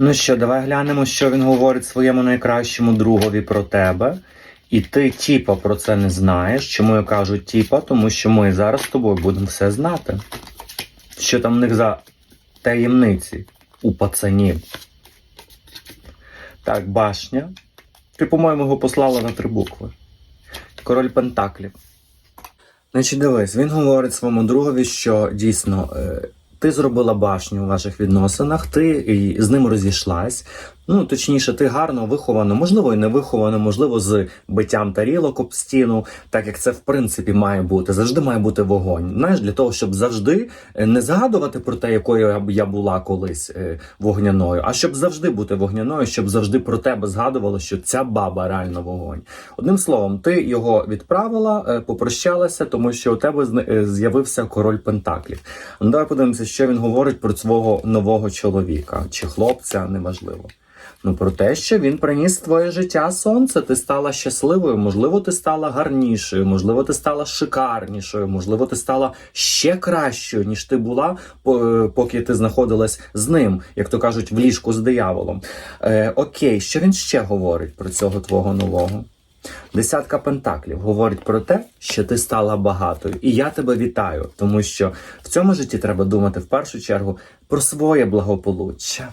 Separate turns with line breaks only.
Ну що, давай глянемо, що він говорить своєму найкращому другові про тебе. І ти, тіпа, про це не знаєш. Чому я кажу тіпа? Тому що ми зараз з тобою будемо все знати. Що там в них за таємниці у пацанів. Так, башня. Ти, по-моєму, його послала на три букви. Король Пентаклів. Значить, дивись, він говорить своєму другові, що дійсно е, ти зробила башню у ваших відносинах, ти з ним розійшлась. Ну, точніше, ти гарно виховано, можливо, і не виховано, можливо, з биттям тарілок об стіну, так як це в принципі має бути. Завжди має бути вогонь. Знаєш, для того, щоб завжди е, не згадувати про те, якою я була колись е, вогняною, а щоб завжди бути вогняною, щоб завжди про тебе згадувало, що ця баба реально вогонь. Одним словом, ти його відправила, е, попрощалася, тому що у тебе з'явився король Пентаклів. Ну, давай подивимося, що він говорить про свого нового чоловіка чи хлопця, неважливо. Ну, про те, що він приніс твоє життя сонце, ти стала щасливою, можливо, ти стала гарнішою, можливо, ти стала шикарнішою, можливо, ти стала ще кращою, ніж ти була, е, поки ти знаходилась з ним, як то кажуть, в ліжку з дияволом. Е, окей, що він ще говорить про цього твого нового? Десятка пентаклів говорить про те, що ти стала багатою, і я тебе вітаю, тому що в цьому житті треба думати в першу чергу про своє благополуччя.